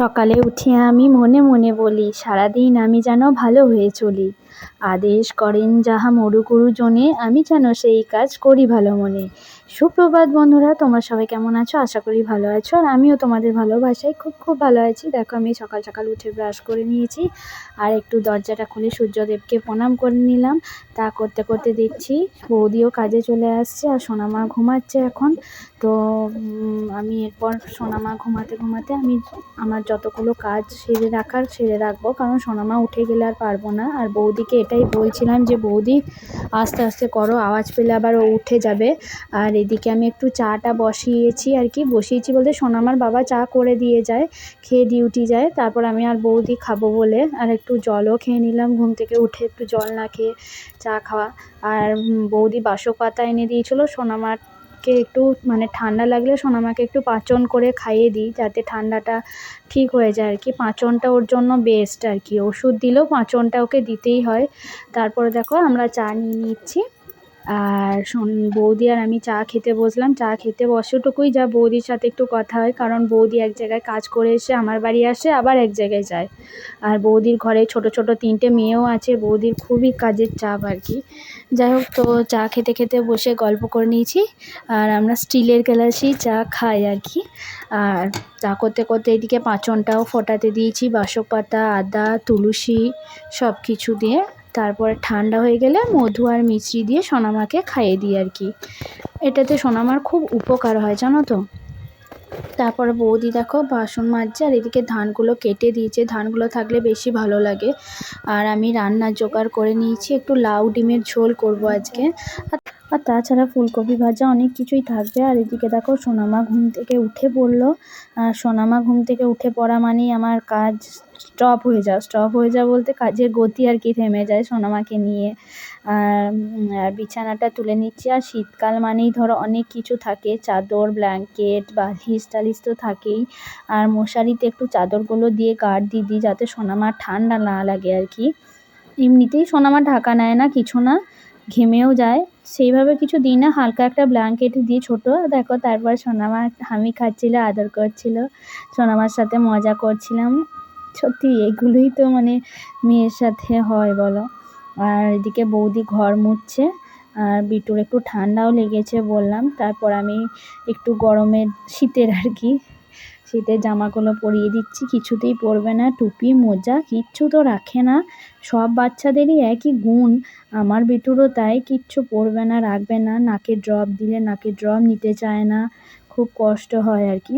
সকালে উঠে আমি মনে মনে বলি সারাদিন আমি যেন ভালো হয়ে চলি। আদেশ করেন যাহা মরুকুরু জনে আমি যেন সেই কাজ করি ভালো মনে। সুপ্রভাত বন্ধুরা, তোমরা সবাই কেমন আছো? আশা করি ভালো আছো। আর আমিও তোমাদের ভালোবাসায় খুব খুব ভালো আছি। দেখো, আমি সকাল সকাল উঠে ব্রাশ করে নিয়েছি আর একটু দরজাটা খুলে সূর্যদেবকে প্রণাম করে নিলাম। তা করতে করতে দেখছি বৌদিও কাজে চলে আসছে আর সোনামা ঘুমাচ্ছে এখন। তো আমি এরপর সোনামা ঘুমাতে ঘুমাতে আমি আমার যতগুলো কাজ সেরে রাখার, সেরে রাখব। কারণ সোনামা উঠে গেলে আর পারব না। আর বৌদিকে এটাই বলছিলাম যে, বৌদি, আস্তে আস্তে করো, আওয়াজ পেলে আবার ও উঠে যাবে। আর এদিকে আমি একটু চাটা বসিয়েছি আর কি, বসিয়েছি বলতে সোনামার বাবা চা করে দিয়ে যায়, খেয়ে ডিউটি যায়, তারপর আমি আর বৌদি খাব বলে আর একটু জলও খেয়ে নিলাম, ঘুম থেকে উঠে একটু জল না খেয়ে চা খাওয়া। আর বৌদি বাসক পাতা এনে দিয়েছিলো, সোনামার কে একটু মানে ঠান্ডা লাগলে শোন, আমাকে একটু পাঁচন করে খাইয়ে দিই যাতে ঠান্ডাটা ঠিক হয়ে যায় আর কি পাঁচনটা ওর জন্য বেস্ট আর কি ওষুধ দিলেও পাঁচনটা ওকে দিতেই হয়। তারপরে দেখো আমরা চা নিয়ে নিচ্ছি। আর শোন, বৌদি আর আমি চা খেতে বসলাম। চা খেতে বসেটুকুই যা বৌদির সাথে একটু কথা হয়, কারণ বৌদি এক জায়গায় কাজ করে এসে আমার বাড়ি আসে, আবার এক জায়গায় যায়। আর বৌদির ঘরে ছোট ছোট তিনটে মেয়েও আছে, বৌদির খুবই কাজের চাপ আর কি। যাই হোক, তো চা খেতে খেতে বসে গল্প করে নিয়েছি, আর আমরা স্টিলের গ্লাসেই চা খাই আর কি। আর চা করতে করতে এদিকে পাঁচনটাও ফোটাতে দিয়েছি, বাসক পাতা, আদা, তুলসী সব কিছু দিয়ে। তারপরে ঠান্ডা হয়ে গেলে মধু আর মিশ্রি দিয়ে সোনামাকে খাইয়ে দিই আর কি। এটাতে সোনামার খুব উপকার হয়, জানো তো? তারপরে বৌদি দেখো বাসন মাজছে আর এদিকে ধানগুলো কেটে দিয়েছে। ধানগুলো থাকলে বেশি ভালো লাগে। আর আমি রান্না জোগাড় করে নিয়েছি, একটু লাউ ডিমের ঝোল করব আজকে। আর তাছাড়া ফুলকপি ভাজা অনেক কিছুই থাকবে। আর এদিকে দেখো সোনামা ঘুম থেকে উঠে পড়ল। আর সোনামা ঘুম থেকে উঠে পড়া মানেই আমার কাজ স্টপ হয়ে যাওয়া। স্টপ হয়ে যাওয়া বলতে কাজের গতি আর কি থেমে যায় সোনামাকে নিয়ে। আর বিছানাটা তুলে নিচ্ছি। আর শীতকাল মানেই ধরো অনেক কিছু থাকে। চাদর ব্ল্যাঙ্কেট বালিশ টালিশ তো থাকেই। আর মশারিতে একটু চাদরগুলো দিয়ে গার্ড দিয়ে দিই যাতে সোনামা ঠান্ডা না লাগে আর কি। এমনিতেই সোনামা ঢাকা নেয় না, কিছু না। ঘেমেও যায়। সেইভাবে কিছু দিই না, হালকা একটা ব্ল্যাঙ্কেট দিই ছোটো। দেখো, তারপর সোনামা হামি খাচ্ছিলো, আদর করছিল, সোনামার সাথে মজা করছিলাম। সত্যি, এগুলোই তো মানে মেয়ের সাথে হয় বলো। আর এদিকে বৌদি ঘর মুছছে, আর বিটুর একটু ঠান্ডাও লেগেছে বললাম। তারপর আমি একটু গরমের শীতের আর কি শীতের জামাগুলো পরিয়ে দিচ্ছি, কিছুতেই পরবে না, টুপি, মোজা, কিচ্ছু তো রাখে না। সব বাচ্চাদেরই একই গুণ, আমার বিটুরও তাই, কিচ্ছু পরবে না, রাখবে না, নাকে ড্রপ দিলে নাকে ড্রপ নিতে চায় না, খুব কষ্ট হয় আর কি।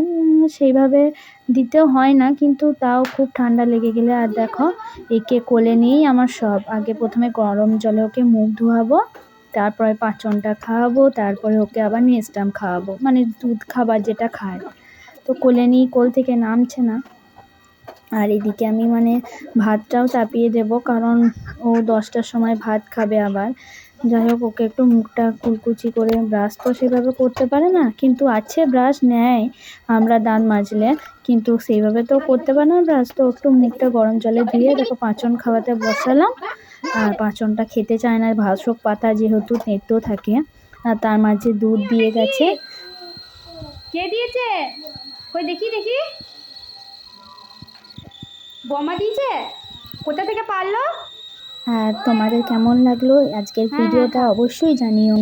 সেইভাবে দিতেও হয় না, কিন্তু তাও খুব ঠান্ডা লেগে গেলে, আর দেখো, একে কোলে নিয়েই আমার সব। আগে প্রথমে গরম জলে ওকে মুখ ধোয়াবো, তারপরে পাঁচনটা খাওয়াবো, তারপরে ওকে আবার নেস্টাম খাওয়াবো মানে দুধ খাবার যেটা খায়। তো কোলে নিয়ে কোল থেকে নামছে না। আর এদিকে আমি মানে ভাতটাও চাপিয়ে দেব, কারণ ও দশটার সময় ভাত খাবে আবার। যাই হোক, ওকে একটু মুখটা কুলকুচি করে ব্রাশ তো সেভাবে করতে পারে না, কিন্তু আছে ব্রাশ নেয়। আমরা দাঁত মাজলে, কিন্তু সেইভাবে তো করতে পারে না ব্রাশ তো একটু মুখটা গরম জলে দিয়ে দেখো পাঁচন খাওয়াতে বসালাম। আর পাঁচনটা খেতে চায় না, ভাসক পাতা যেহেতু তেঁতো থাকে। আর তার মাঝে দুধ দিয়ে গেছে। কে দিয়েছে? কই দেখি দেখি। বোমা দিয়েছে? কোথা থেকে পারল? আর তোমাদের কেমন লাগল? আজকের হ্যাঁ, ভিডিওটা অবশ্যই জানিও।